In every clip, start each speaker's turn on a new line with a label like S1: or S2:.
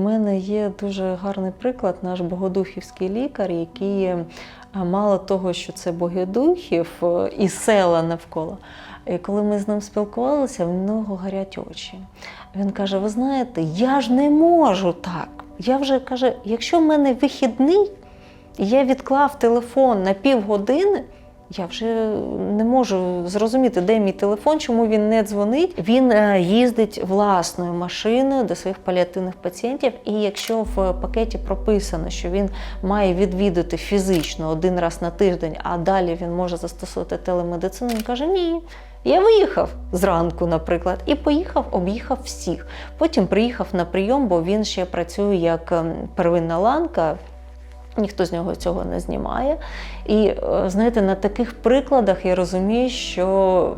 S1: У мене є дуже гарний приклад, наш богодухівський лікар, який е, мало того, що це Богодухів е, і села навколо. І коли ми з ним спілкувалися, в нього горять очі. Він каже: Ви знаєте, я ж не можу так. Я вже каже, якщо в мене вихідний, і я відклав телефон на півгодини. Я вже не можу зрозуміти, де мій телефон, чому він не дзвонить. Він е, їздить власною машиною до своїх паліативних пацієнтів. І якщо в пакеті прописано, що він має відвідати фізично один раз на тиждень, а далі він може застосувати телемедицину, він каже: Ні. Я виїхав зранку, наприклад, і поїхав, об'їхав всіх. Потім приїхав на прийом, бо він ще працює як ем, первинна ланка. Ніхто з нього цього не знімає. І е, знаєте, на таких прикладах я розумію, що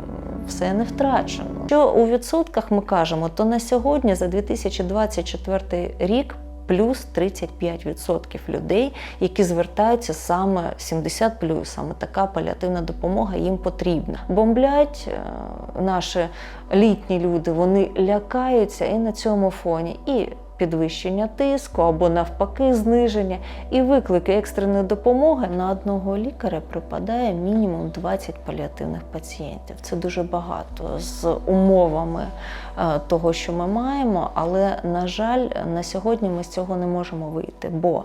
S1: все не втрачено. Що у відсотках ми кажемо, то на сьогодні, за 2024 рік, плюс 35% людей, які звертаються саме 70 саме така паліативна допомога їм потрібна. Бомблять е, наші літні люди, вони лякаються і на цьому фоні. І підвищення тиску або навпаки зниження, і виклики екстреної допомоги на одного лікаря припадає мінімум 20 паліативних пацієнтів. Це дуже багато з умовами е, того, що ми маємо, але на жаль, на сьогодні ми з цього не можемо вийти. бо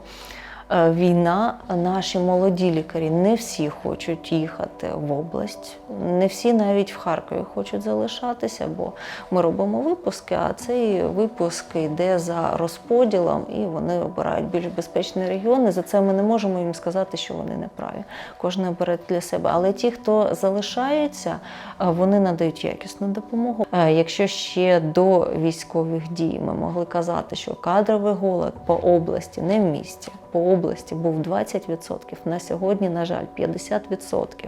S1: Війна, наші молоді лікарі не всі хочуть їхати в область, не всі навіть в Харкові хочуть залишатися, бо ми робимо випуски, а цей випуск йде за розподілом, і вони обирають більш безпечні регіони. За це ми не можемо їм сказати, що вони не праві. Кожен обере для себе. Але ті, хто залишаються, е, вони надають якісну допомогу. Е, Якщо ще до військових дій ми могли казати, що кадровий голод по області, не в місті, по області був 20%, на сьогодні, на жаль, 50%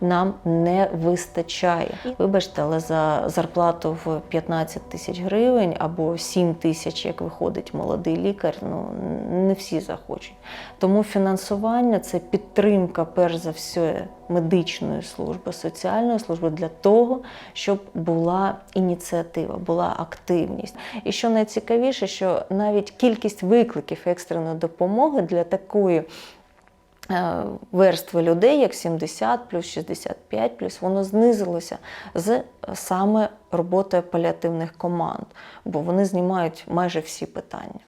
S1: нам не вистачає. Вибачте, але за зарплату в 15 тисяч гривень або 7 тисяч, як виходить молодий лікар, ну не всі захочуть. Тому фінансування це підтримка, перш за все, медичної служби, соціальної служби для того, щоб була ініціатива, була активність. І що найцікавіше, що навіть кількість викликів екстреної допомоги для такої е, верстви людей, як 70 плюс 65 плюс, воно знизилося з е, саме роботою паліативних команд, бо вони знімають майже всі питання.